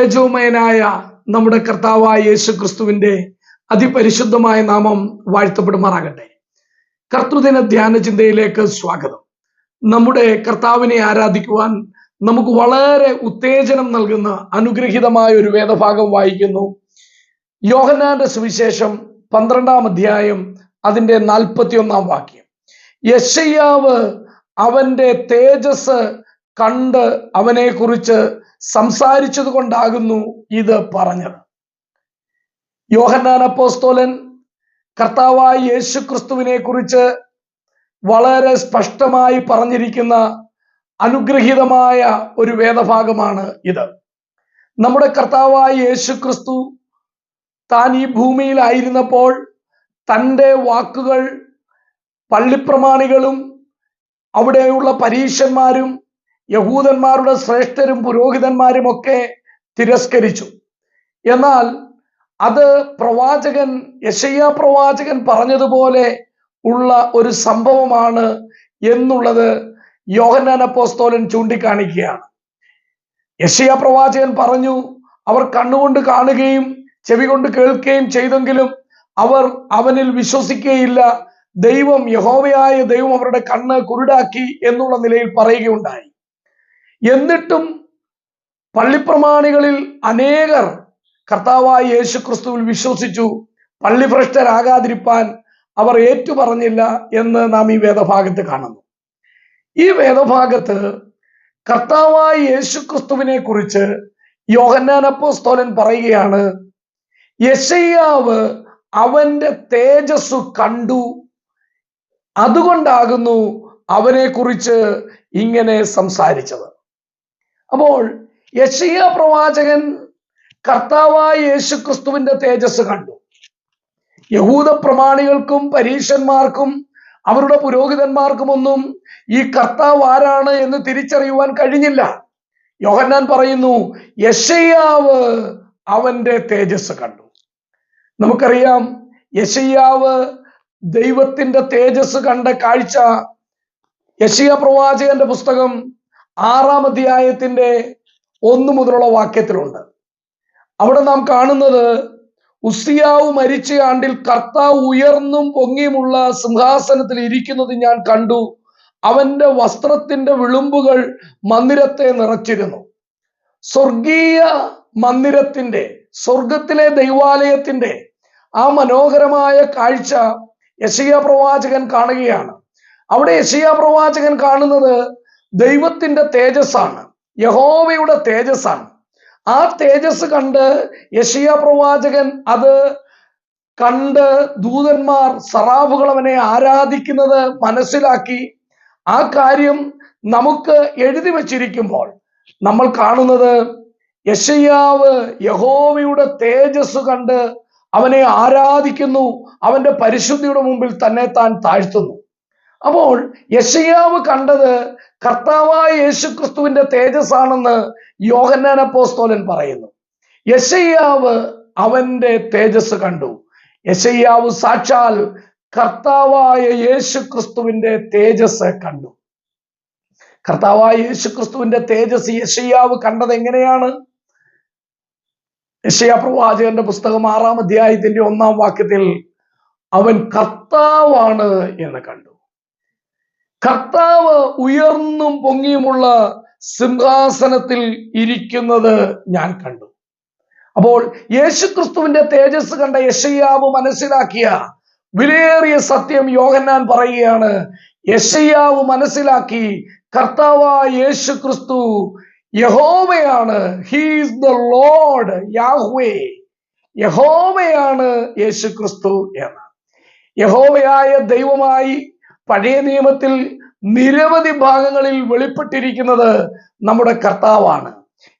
തേജോമയനായ നമ്മുടെ കർത്താവായ യേശു ക്രിസ്തുവിന്റെ അതിപരിശുദ്ധമായ നാമം വാഴ്ത്തപ്പെടുമാറാകട്ടെ. കർത്തൃദിന ധ്യാന ചിന്തയിലേക്ക് സ്വാഗതം. നമ്മുടെ കർത്താവിനെ ആരാധിക്കുവാൻ നമുക്ക് വളരെ ഉത്തേജനം നൽകുന്ന അനുഗ്രഹീതമായ ഒരു വേദഭാഗം വായിക്കുന്നു. യോഹന്നാന്റെ സുവിശേഷം പന്ത്രണ്ടാം അധ്യായം അതിന്റെ നാൽപ്പത്തിയൊന്നാം വാക്യം. യശയ്യാവ് അവന്റെ തേജസ് കണ്ട് അവനെക്കുറിച്ച് സംസാരിച്ചത് കൊണ്ടാകുന്നു ഇത് പറഞ്ഞത്. യോഹന്നാൻ കർത്താവായ യേശു ക്രിസ്തുവിനെ കുറിച്ച് വളരെ സ്പഷ്ടമായി പറഞ്ഞിരിക്കുന്ന അനുഗ്രഹീതമായ ഒരു വേദഭാഗമാണ് ഇത്. നമ്മുടെ കർത്താവായ യേശു ക്രിസ്തു താൻ ഈ ഭൂമിയിലായിരുന്നപ്പോൾ തന്റെ വാക്കുകൾ പള്ളിപ്രമാണികളും അവിടെയുള്ള പരീശന്മാരും യഹൂദന്മാരുടെ ശ്രേഷ്ഠരും പുരോഹിതന്മാരും ഒക്കെ തിരസ്കരിച്ചു. എന്നാൽ അത് പ്രവാചകൻ യശയ്യ പ്രവാചകൻ പറഞ്ഞതുപോലെ ഉള്ള ഒരു സംഭവമാണ് എന്നുള്ളത് യോഹന്നാൻ അപ്പോസ്തോലൻ ചൂണ്ടിക്കാണിക്കുകയാണ്. യശയ്യ പ്രവാചകൻ പറഞ്ഞു അവർ കണ്ണുകൊണ്ട് കാണുകയും ചെവി കൊണ്ട് കേൾക്കുകയും ചെയ്തെങ്കിലും അവർ അവനിൽ വിശ്വസിക്കുകയില്ല. ദൈവം യഹോവയായ ദൈവം അവരുടെ കണ്ണ് കുരുടാക്കി എന്നുള്ള നിലയിൽ പറയുകയുണ്ടായി. എന്നിട്ടും പള്ളിപ്രമാണികളിൽ അനേകർ കർത്താവായ യേശു ക്രിസ്തുവിൽ വിശ്വസിച്ചു. പള്ളിഭ്രഷ്ടരാകാതിരിപ്പാൻ അവർ ഏറ്റുപറഞ്ഞില്ല എന്ന് നാം ഈ വേദഭാഗത്ത് കാണുന്നു. ഈ വേദഭാഗത്ത് കർത്താവായ യേശു ക്രിസ്തുവിനെ കുറിച്ച് യോഹന്നാൻ അപ്പോസ്തോലൻ പറയുകയാണ് യശയ്യാവ് അവന്റെ തേജസ്സു കണ്ടു അതുകൊണ്ടാകുന്നു അവനെ കുറിച്ച് ഇങ്ങനെ സംസാരിച്ചത്. അപ്പോൾ യശിയ പ്രവാചകൻ കർത്താവായ യേശു ക്രിസ്തുവിന്റെ തേജസ് കണ്ടു. യഹൂദ പ്രമാണികൾക്കും പരീശന്മാർക്കും അവരുടെ പുരോഹിതന്മാർക്കുമൊന്നും ഈ കർത്താവ് ആരാണ് എന്ന് തിരിച്ചറിയുവാൻ കഴിഞ്ഞില്ല. യോഹന്നാൻ പറയുന്നു യശയ്യാവ് അവന്റെ തേജസ് കണ്ടു. നമുക്കറിയാം യശയ്യാവ് ദൈവത്തിന്റെ തേജസ് കണ്ട കാഴ്ച യശിയ പ്രവാചകന്റെ പുസ്തകം ആറാം അധ്യായത്തിന്റെ ഒന്നു മുതലുള്ള വാക്യത്തിലുണ്ട്. അവിടെ നാം കാണുന്നത് ഉസിയാവ് മരിച്ച ആണ്ടിൽ കർത്താവ് ഉയർന്നും പൊങ്ങിയുമുള്ള സിംഹാസനത്തിൽ ഇരിക്കുന്നത് ഞാൻ കണ്ടു. അവന്റെ വസ്ത്രത്തിന്റെ വിളുമ്പുകൾ മന്ദിരത്തെ നിറച്ചിരുന്നു. സ്വർഗീയ മന്ദിരത്തിന്റെ സ്വർഗത്തിലെ ദൈവാലയത്തിന്റെ ആ മനോഹരമായ കാഴ്ച യശയ പ്രവാചകൻ കാണുകയാണ്. അവിടെ യശയ പ്രവാചകൻ കാണുന്നത് ദൈവത്തിന്റെ തേജസ്സാണ്. യഹോവയുടെ തേജസ്സാണ്. ആ തേജസ് കണ്ട് യശിയ പ്രവാചകൻ അത് കണ്ട് ദൂതന്മാർ സറാബുകൾ അവനെ ആരാധിക്കുന്നത് മനസ്സിലാക്കി. ആ കാര്യം നമുക്ക് എഴുതി വച്ചിരിക്കുമ്പോൾ നമ്മൾ കാണുന്നത് യശയ്യാവ് യഹോവയുടെ തേജസ് കണ്ട് അവനെ ആരാധിക്കുന്നു അവന്റെ പരിശുദ്ധിയുടെ മുമ്പിൽ തന്നെ താൻ താഴ്ത്തുന്നു. അപ്പോൾ യശയാവ് കണ്ടത് കർത്താവായ യേശുക്രിസ്തുവിന്റെ തേജസ് ആണെന്ന് യോഹന്നാൻ അപ്പോസ്തോലൻ പറയുന്നു. യശയ്യാവ് അവന്റെ തേജസ് കണ്ടു. യശയ്യാവ് സാക്ഷാൽ കർത്താവായ യേശുക്രിസ്തുവിന്റെ തേജസ് കണ്ടു. കർത്താവായ യേശുക്രിസ്തുവിന്റെ തേജസ് യശയ്യാവ് കണ്ടത് എങ്ങനെയാണ്? യശയ പ്രവാചകന്റെ പുസ്തകം ആറാം അധ്യായത്തിന്റെ ഒന്നാം വാക്യത്തിൽ അവൻ കർത്താവാണ് എന്ന് കണ്ടു. കർത്താവ് ഉയർന്നും പൊങ്ങിയുമുള്ള സിംഹാസനത്തിൽ ഇരിക്കുന്നത് ഞാൻ കണ്ടു. അപ്പോൾ യേശുക്രിസ്തുവിന്റെ തേജസ് കണ്ട യശയ്യാവ് മനസ്സിലാക്കിയ വിലയേറിയ സത്യം യോഹന്നാൻ പറയുകയാണ് യശയ്യാവ് മനസ്സിലാക്കി കർത്താവായ യേശു ക്രിസ്തു യഹോമയാണ് ഹീസ് ദ ലോഡ് യാഹ്വേ യഹോമയാണ് യേശു ക്രിസ്തു എന്ന്. യഹോവയായ ദൈവമായി പഴയ നിയമത്തിൽ നിരവധി ഭാഗങ്ങളിൽ വെളിപ്പെട്ടിരിക്കുന്നത് നമ്മുടെ കർത്താവാണ്.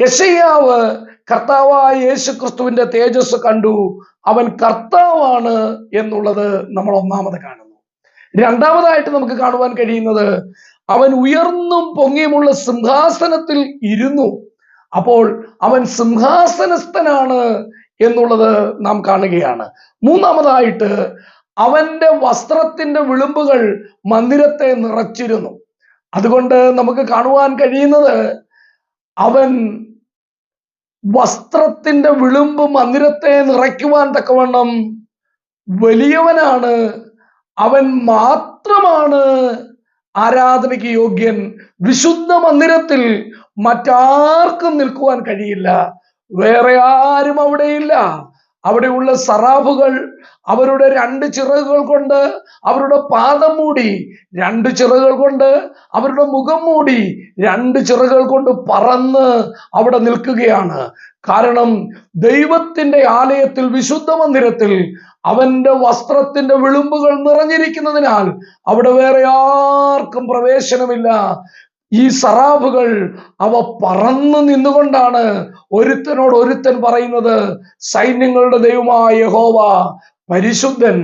യശയ്യാവ് കർത്താവായ യേശു ക്രിസ്തുവിന്റെ തേജസ് കണ്ടു. അവൻ കർത്താവാണ് എന്നുള്ളത് നമ്മൾ ഒന്നാമത് കാണുന്നു. രണ്ടാമതായിട്ട് നമുക്ക് കാണുവാൻ കഴിയുന്നത് അവൻ ഉയർന്നും പൊങ്ങിയുമുള്ള സിംഹാസനത്തിൽ ഇരുന്നു. അപ്പോൾ അവൻ സിംഹാസനസ്ഥനാണ് എന്നുള്ളത് നാം കാണുകയാണ്. മൂന്നാമതായിട്ട് അവന്റെ വസ്ത്രത്തിന്റെ വിളുമ്പുകൾ മന്ദിരത്തെ നിറച്ചിരുന്നു. അതുകൊണ്ട് നമുക്ക് കാണുവാൻ കഴിയുന്നത് അവൻ വസ്ത്രത്തിന്റെ വിളുമ്പ് മന്ദിരത്തെ നിറയ്ക്കുവാൻ തക്കവണ്ണം വലിയവനാണ്. അവൻ മാത്രമാണ് ആരാധനയ്ക്ക് യോഗ്യൻ. വിശുദ്ധ മന്ദിരത്തിൽ മറ്റാർക്കും നിൽക്കുവാൻ കഴിയില്ല. വേറെ ആരും അവിടെയില്ല. അവിടെയുള്ള സറാഫുകൾ അവരുടെ രണ്ട് ചിറകുകൾ കൊണ്ട് അവരുടെ പാദം മൂടി രണ്ട് ചിറകുകൾ കൊണ്ട് അവരുടെ മുഖം മൂടി രണ്ട് ചിറകുകൾ കൊണ്ട് പറന്ന് അവിടെ നിൽക്കുകയാണ്. കാരണം ദൈവത്തിന്റെ ആലയത്തിൽ വിശുദ്ധ മന്ദിരത്തിൽ അവന്റെ വസ്ത്രത്തിന്റെ വിളുമ്പുകൾ നിറഞ്ഞിരിക്കുന്നതിനാൽ അവിടെ വേറെ ആർക്കും പ്രവേശനമില്ല. ഈ സറാബുകൾ അവ പറന്നു നിന്നുകൊണ്ടാണ് ഒരുത്തനോട് ഒരുത്തൻ പറയുന്നത് സൈന്യങ്ങളുടെ ദൈവമായ യഹോവ പരിശുദ്ധൻ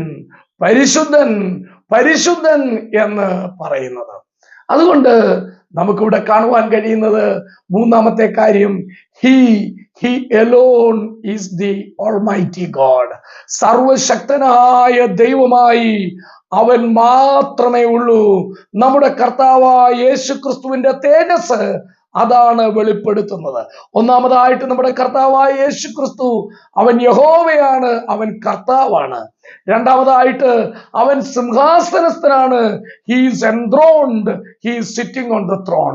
പരിശുദ്ധൻ പരിശുദ്ധൻ എന്ന് പറയുന്നത്. അതുകൊണ്ട് നമുക്കിവിടെ കാണുവാൻ കഴിയുന്നത് മൂന്നാമത്തെ കാര്യം he he alone is the almighty god സർവശക്തനായ ദൈവമായി അവൻ മാത്രമേ ഉള്ളൂ. നമ്മുടെ കർത്താവായ യേശു ക്രിസ്തുവിന്റെ തേജസ് അതാണ് വെളിപ്പെടുത്തുന്നത്. ഒന്നാമതായിട്ട് നമ്മുടെ കർത്താവായ യേശു ക്രിസ്തു അവൻ യഹോവയാണ് അവൻ കർത്താവാണ്. രണ്ടാമതായിട്ട് അവൻ സിംഹാസനസ്ഥനാണ്. He's enthroned he's sitting on the throne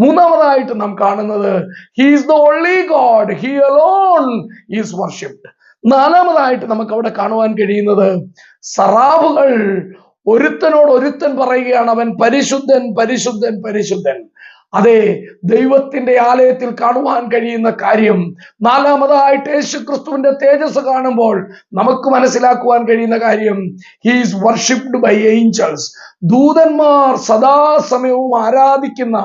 മൂന്നാമതായിട്ട് നാം കാണുന്നത് he's the only god he alone is worshipped നാലാമതായിട്ട് നമുക്ക് അവിടെ കാണുവാൻ കഴിയുന്നത് സറാബുകൾ ഒരുത്തനോട് ഒരുത്തൻ പറയുകയാണ് അവൻ പരിശുദ്ധൻ പരിശുദ്ധൻ പരിശുദ്ധൻ. അതെ ദൈവത്തിന്റെ ആലയത്തിൽ കാണുവാൻ കഴിയുന്ന കാര്യം നാലാമതായിട്ട് യേശു ക്രിസ്തുവിന്റെ തേജസ് കാണുമ്പോൾ നമുക്ക് മനസ്സിലാക്കുവാൻ കഴിയുന്ന കാര്യം ഹീസ് വർഷിപ്ഡ് ബൈ ഏഞ്ചൽസ് ദൂതന്മാർ സദാസമയവും ആരാധിക്കുന്ന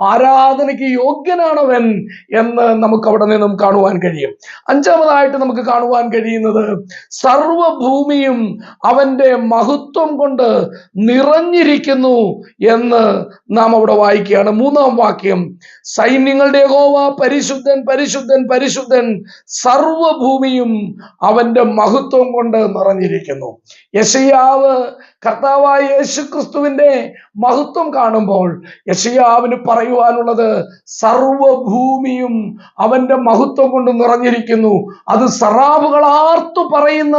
ആരാധനയ്ക്ക് യോഗ്യനാണവൻ എന്ന് നമുക്ക് അവിടെ നിന്നും കാണുവാൻ കഴിയും. അഞ്ചാമതായിട്ട് നമുക്ക് കാണുവാൻ കഴിയുന്നത് സർവഭൂമിയും അവന്റെ മഹത്വം കൊണ്ട് നിറഞ്ഞിരിക്കുന്നു എന്ന് നാം അവിടെ വായിക്കുകയാണ്. മൂന്നാം വാക്യം സൈന്യങ്ങളുടെ യഹോവ പരിശുദ്ധൻ പരിശുദ്ധൻ പരിശുദ്ധൻ സർവഭൂമിയും അവന്റെ മഹത്വം കൊണ്ട് നിറഞ്ഞിരിക്കുന്നു. യശയാവ് കർത്താവായ യേശു ക്രിസ്തുവിന്റെ മഹത്വം കാണുമ്പോൾ യശയാവിന് പറയുവാനുള്ളത് സർവഭൂമിയും അവന്റെ മഹത്വം കൊണ്ട് നിറഞ്ഞിരിക്കുന്നു. അത് സറാബുകൾ ആർത്തു പറയുന്ന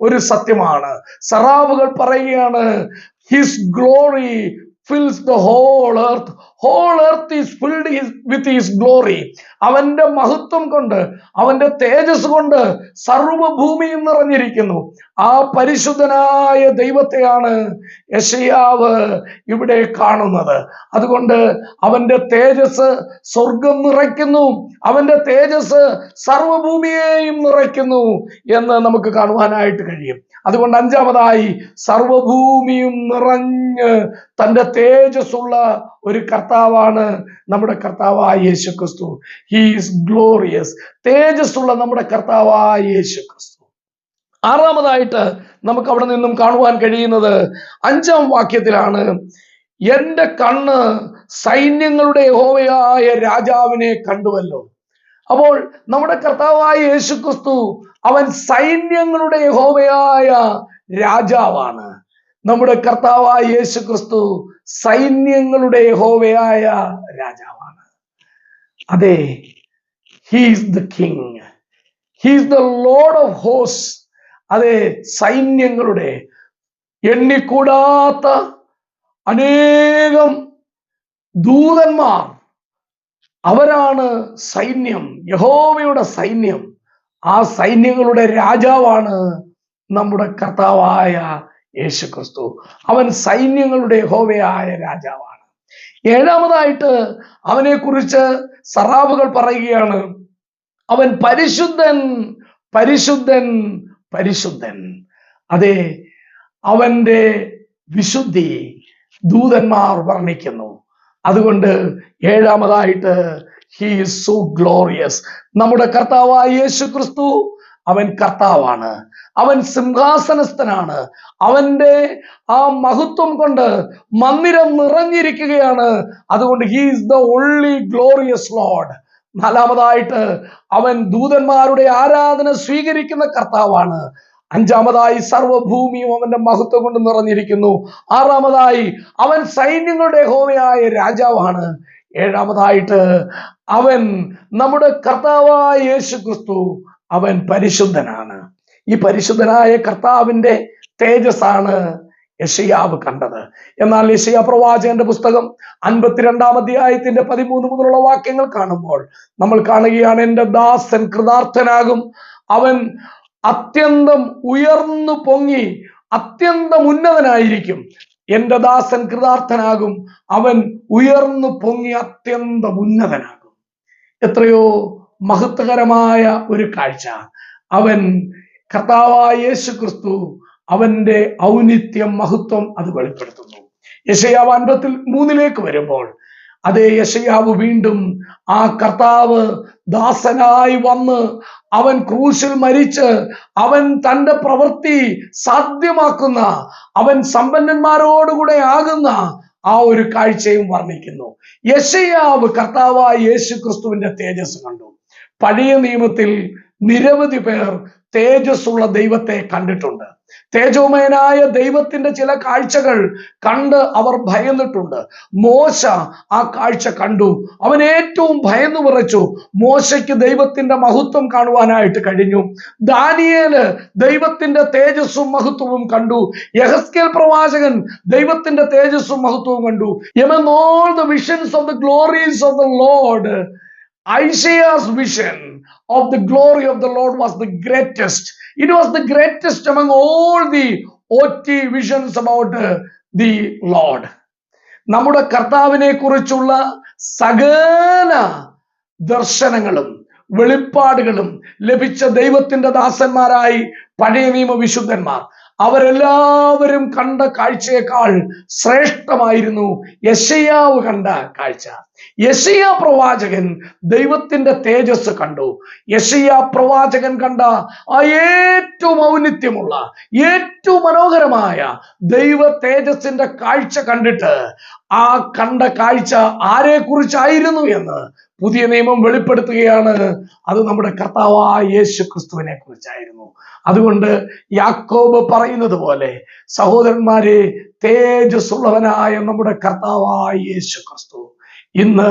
ഒരു സത്യമാണ്. സറാബുകൾ പറയുകയാണ് his glory fills the whole earth whole earth is filled with his glory അവന്റെ മഹത്വം കൊണ്ട് അവന്റെ തേജസ് കൊണ്ട് സർവഭൂമിയും നിറഞ്ഞിരിക്കുന്നു. ആ പരിശുദ്ധനായ ദൈവത്തെയാണ് യശയാവ് ഇവിടെ കാണുന്നത്. അതുകൊണ്ട് അവന്റെ തേജസ് സ്വർഗം നിറയ്ക്കുന്നു. അവന്റെ തേജസ് സർവഭൂമിയെയും നിറയ്ക്കുന്നു എന്ന് നമുക്ക് കാണുവാനായിട്ട് കഴിയും. അതുകൊണ്ട് അഞ്ചാമതായി സർവഭൂമിയും നിറഞ്ഞ് തന്റെ തേജസ്സുള്ള ഒരു കർത്താവാണ് നമ്മുടെ കർത്താവായ യേശു ക്രിസ്തു ഹീസ് ഗ്ലോറിയസ് തേജസ്സുള്ള നമ്മുടെ കർത്താവായ യേശു ക്രിസ്തു ആറാമതായിട്ട് നമുക്ക് അവിടെ നിന്നും കാണുവാൻ കഴിയുന്നത് അഞ്ചാം വാക്യത്തിലാണ് എന്റെ കണ്ണ് സൈന്യങ്ങളുടെ യഹോവയായ രാജാവിനെ കണ്ടുവല്ലോ. അപ്പോൾ നമ്മുടെ കർത്താവായ യേശു ക്രിസ്തു അവൻ സൈന്യങ്ങളുടെ യഹോവയായ രാജാവാണ്. നമ്മുടെ കർത്താവായ യേശു ക്രിസ്തു സൈന്യങ്ങളുടെ യഹോവയായ രാജാവാണ്. അതെ he's the king he's the lord of ഹോസ് അതെ സൈന്യങ്ങളുടെ എണ്ണിക്കൂടാത്ത അനേകം ദൂതന്മാർ. അവരാണ് സൈന്യം യഹോവയുടെ സൈന്യം. ആ സൈന്യങ്ങളുടെ രാജാവാണ് നമ്മുടെ കർത്താവായ യേശു ക്രിസ്തു അവൻ സൈന്യങ്ങളുടെ ഹോവയായ രാജാവാണ്. ഏഴാമതായിട്ട് അവനെ കുറിച്ച് സറാബുകൾ പറയുകയാണ്. അവൻ പരിശുദ്ധൻ പരിശുദ്ധൻ പരിശുദ്ധൻ. അതെ അവന്റെ വിശുദ്ധി ദൂതന്മാർ വർണിക്കുന്നു. അതുകൊണ്ട് ഏഴാമതായിട്ട് ഹീ സോ ഗ്ലോറിയസ് നമ്മുടെ കർത്താവായ യേശു ക്രിസ്തു അവൻ കർത്താവാണ്. അവൻ സിംഹാസനസ്ഥനാണ്. അവന്റെ ആ മഹത്വം കൊണ്ട് മന്ദിരം നിറഞ്ഞിരിക്കുകയാണ്. അതുകൊണ്ട് he's the only glorious lord നാലാമതായിട്ട് അവൻ ദൂതന്മാരുടെ ആരാധന സ്വീകരിക്കുന്ന കർത്താവാണ്. അഞ്ചാമതായി സർവഭൂമിയും അവന്റെ മഹത്വം കൊണ്ട് നിറഞ്ഞിരിക്കുന്നു. ആറാമതായി അവൻ സൈന്യങ്ങളുടെ ഹോമയായ രാജാവാണ്. ഏഴാമതായിട്ട് അവൻ നമ്മുടെ കർത്താവായ യേശു ക്രിസ്തു അവൻ പരിശുദ്ധനാണ്. ഈ പരിശുദ്ധനായ കർത്താവിന്റെ തേജസ്സാണ് യഷയാവ് കണ്ടത്. എന്നാൽ യഷയ പ്രവാചകന്റെ പുസ്തകം അൻപത്തിരണ്ടാം അധ്യായത്തിന്റെ പതിമൂന്ന് മുതലുള്ള വാക്യങ്ങൾ കാണുമ്പോൾ നമ്മൾ കാണുകയാണ് എന്റെ ദാസൻ കൃതാർത്ഥനാകും. അവൻ അത്യന്തം ഉയർന്നു പൊങ്ങി അത്യന്തം ഉന്നതനായിരിക്കും. എന്റെ ദാസൻ കൃതാർത്ഥനാകും. അവൻ ഉയർന്നു പൊങ്ങി അത്യന്തം ഉന്നതനാകും. എത്രയോ മഹത്വകരമായ ഒരു കാഴ്ച. അവൻ കർത്താവായ യേശു ക്രിസ്തു അവന്റെ ഔന്നിത്യം മഹത്വം അത് വെളിപ്പെടുത്തുന്നു. യശയാവ് അൻപത്തിൽ മൂന്നിലേക്ക് വരുമ്പോൾ അതേ യശയാവ് വീണ്ടും ആ കർത്താവ് ദാസനായി വന്ന് അവൻ ക്രൂശിൽ മരിച്ച് അവൻ തന്റെ പ്രവൃത്തി സാധ്യമാക്കുന്ന അവൻ സമ്പന്നന്മാരോടുകൂടെ ആകുന്ന ആ ഒരു കാഴ്ചയും വർണിക്കുന്നു. യശയാവ് കർത്താവായ യേശു ക്രിസ്തുവിന്റെ തേജസ് കണ്ടു. പഴയ നിയമത്തിൽ നിരവധി പേർ തേജസ്സുള്ള ദൈവത്തെ കണ്ടിട്ടുണ്ട്. തേജോമയനായ ദൈവത്തിന്റെ ചില കാഴ്ചകൾ കണ്ട് അവർ ഭയന്നിട്ടുണ്ട്. മോശ ആ കാഴ്ച കണ്ടു. അവൻ ഏറ്റവും ഭയന്നു വിറച്ചു. മോശയ്ക്ക് ദൈവത്തിന്റെ മഹത്വം കാണുവാനായിട്ട് കഴിഞ്ഞു. ദാനിയേൽ ദൈവത്തിന്റെ തേജസ്സും മഹത്വവും കണ്ടു. യഹസ്കേൽ പ്രവാചകൻ ദൈവത്തിന്റെ തേജസ്സും മഹത്വവും കണ്ടു. Amen all the visions of the glories of the lord Isaiah's vision of the glory of the Lord was the greatest. It was the greatest among all the OT visions about uh, the Lord. നമ്മുടെ കർത്താവിനെ കുറിച്ചുള്ള സകല ദർശനങ്ങളും വെളിപ്പാടുകളും ലഭിച്ച ദൈവത്തിന്റെ ദാസന്മാരായി പഴയ നിയമ വിശുദ്ധന്മാർ അവരെല്ലാവരും കണ്ട കാഴ്ചയേക്കാൾ ശ്രേഷ്ഠമായിരുന്നു യശയാവ് കണ്ട കാഴ്ച യശയ പ്രവാചകൻ ദൈവത്തിന്റെ തേജസ് കണ്ടു. യശയ പ്രവാചകൻ കണ്ട ആ ഏറ്റവും ഔന്നിത്യമുള്ള ഏറ്റവും മനോഹരമായ ദൈവ തേജസ്സിന്റെ കാഴ്ച കണ്ടിട്ട് ആ കണ്ട കാഴ്ച ആരെ കുറിച്ചായിരുന്നു എന്ന് പുതിയ നിയമം വെളിപ്പെടുത്തുകയാണ്. അത് നമ്മുടെ കർത്താവായ യേശു ക്രിസ്തുവിനെ കുറിച്ചായിരുന്നു. അതുകൊണ്ട് യാക്കോബ് പറയുന്നത് പോലെ സഹോദരന്മാരെ തേജസ്സുള്ളവനായ നമ്മുടെ കർത്താവായ യേശു ക്രിസ്തു ഇന്ന്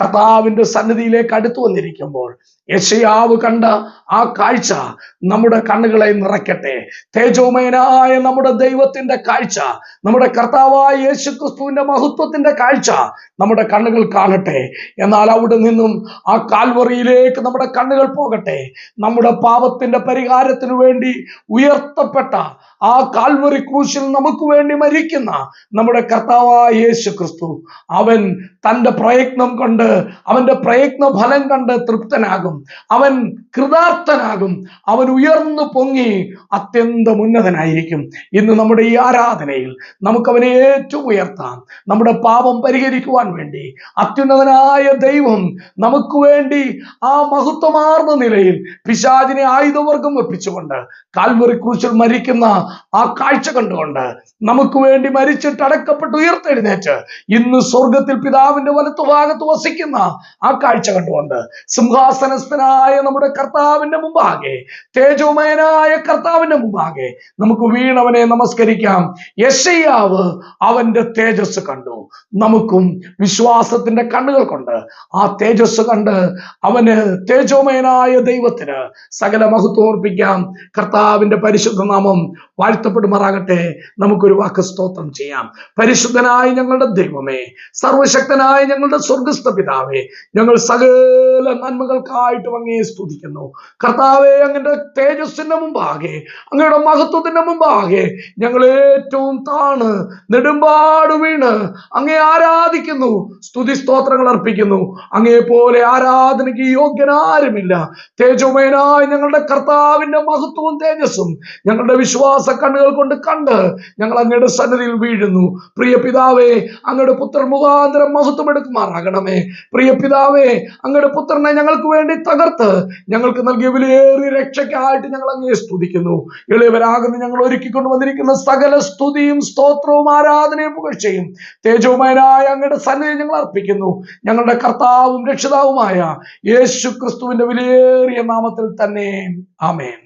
കർത്താവിന്റെ സന്നിധിയിലേക്ക് അടുത്തു വന്നിരിക്കുമ്പോൾ യശയാവ് കണ്ട ആ കാഴ്ച നമ്മുടെ കണ്ണുകളെ നിറയ്ക്കട്ടെ. തേജോമയനായ നമ്മുടെ ദൈവത്തിന്റെ കാഴ്ച നമ്മുടെ കർത്താവായ യേശു ക്രിസ്തുവിന്റെ മഹത്വത്തിന്റെ കാഴ്ച നമ്മുടെ കണ്ണുകൾ കാണട്ടെ. എന്നാൽ അവിടെ നിന്നും ആ കാൽവറിയിലേക്ക് നമ്മുടെ കണ്ണുകൾ പോകട്ടെ. നമ്മുടെ പാപത്തിന്റെ പരിഹാരത്തിനു വേണ്ടി ഉയർത്തപ്പെട്ട ആ കാൽവറി ക്രൂശിൽ നമുക്ക് വേണ്ടി മരിക്കുന്ന നമ്മുടെ കർത്താവായ യേശു ക്രിസ്തു അവൻ തന്റെ പ്രയത്നം കൊണ്ട് അവന്റെ പ്രയത്ന ഫലം കണ്ട് തൃപ്തനാകും. അവൻ കൃതാർത്ഥനാകും. അവൻ ഉയർന്നു പൊങ്ങി അത്യന്തം ഉന്നതനായിരിക്കും. ഇന്ന് നമ്മുടെ ഈ ആരാധനയിൽ നമുക്ക് അവനെ ഏറ്റവും ഉയർത്താം. നമ്മുടെ പാപം പരിഹരിക്കുവാൻ വേണ്ടി അത്യുന്നതനായ ദൈവം നമുക്ക് വേണ്ടി ആ മഹത്വമാർന്ന നിലയിൽ പിശാചിനെ ആയുധവർഗം വെപ്പിച്ചുകൊണ്ട് കാൽവറി ക്രൂശിൽ മരിക്കുന്ന ആ കാഴ്ച കണ്ടുകൊണ്ട് നമുക്ക് വേണ്ടി മരിച്ചിട്ട് അടക്കപ്പെട്ട് ഉയർത്തെഴുന്നേറ്റ് ഇന്ന് സ്വർഗത്തിൽ പിതാവിന്റെ വലത്തുഭാഗത്ത് വസിക്കുന്ന ആ കാഴ്ച കണ്ടുകൊണ്ട് സിംഹാസനസ്ഥനായ നമ്മുടെ കർത്താവിന്റെ മുമ്പാകെ തേജോമയനായ കർത്താവിന്റെ മുമ്പാകെ നമുക്ക് വീണവനെ നമസ്കരിക്കാം. യശയ്യാവ് അവന്റെ തേജസ് കണ്ടു. നമുക്കും വിശ്വാസത്തിന്റെ കണ്ണുകൾ കൊണ്ട് ആ തേജസ് കണ്ട് അവന് തേജോമയനായ ദൈവത്തിന് സകല മഹത്വം ഓർപ്പിക്കാം. കർത്താവിന്റെ പരിശുദ്ധ നാമം വാഴ്ത്തപ്പെടുമാറാകട്ടെ. നമുക്കൊരു വാക്ക് സ്തോത്രം ചെയ്യാം. പരിശുദ്ധനായ ഞങ്ങളുടെ ദൈവമേ സർവശക്തനായ ഞങ്ങളുടെ സ്വർഗസ്ഥ പിതാവേ ഞങ്ങൾ സകല നന്മകൾക്കായിട്ട് അങ്ങയെ സ്തുതിക്കുന്നു. കർത്താവെ അങ്ങയുടെ തേജസ്സിന്റെ മുമ്പാകെ അങ്ങയുടെ മഹത്വത്തിന്റെ മുമ്പാകെ ഞങ്ങൾ ഏറ്റവും താണ് നെടുമ്പാട് വീണ് അങ്ങേ ആരാധിക്കുന്നു സ്തുതി സ്തോത്രങ്ങൾ അർപ്പിക്കുന്നു. അങ്ങേ പോലെ ആരാധനയ്ക്ക് യോഗ്യനാരുമില്ല തേജോമയനായ ഞങ്ങളുടെ കർത്താവിന്റെ മഹത്വവും തേജസ്സും ഞങ്ങളുടെ വിശ്വാസ കണ്ണുകൾ കൊണ്ട് കണ്ട് ഞങ്ങൾ അങ്ങയുടെ സന്നിധിയിൽ വീഴുന്നു. പ്രിയ പിതാവേ അങ്ങയുടെ പുത്രൻ മുഖാന്തരം മഹത്വം എടുക്കുമാറാകണമേ പ്രിയ പിതാവേ അങ്ങയുടെ പുത്രനെ ഞങ്ങൾക്ക് വേണ്ടി തകർത്ത് ഞങ്ങൾക്ക് നൽകിയ വിലയേറിയ രക്ഷയ്ക്കായിട്ട് ഞങ്ങൾ അങ്ങേ സ്തുതിക്കുന്നു. എളിയവരാകുന്ന ഞങ്ങൾ ഒരുക്കിക്കൊണ്ട് വന്നിരിക്കുന്ന സകല സ്തുതിയും സ്തോത്രവും ആരാധനയും പുകഴ്ചയും തേജോമയനായ അങ്ങയുടെ സന്നിധി ഞങ്ങൾ അർപ്പിക്കുന്നു. ഞങ്ങളുടെ കർത്താവും രക്ഷിതാവുമായ യേശു ക്രിസ്തുവിന്റെ വിലയേറിയ നാമത്തിൽ തന്നെ. ആമേൻ.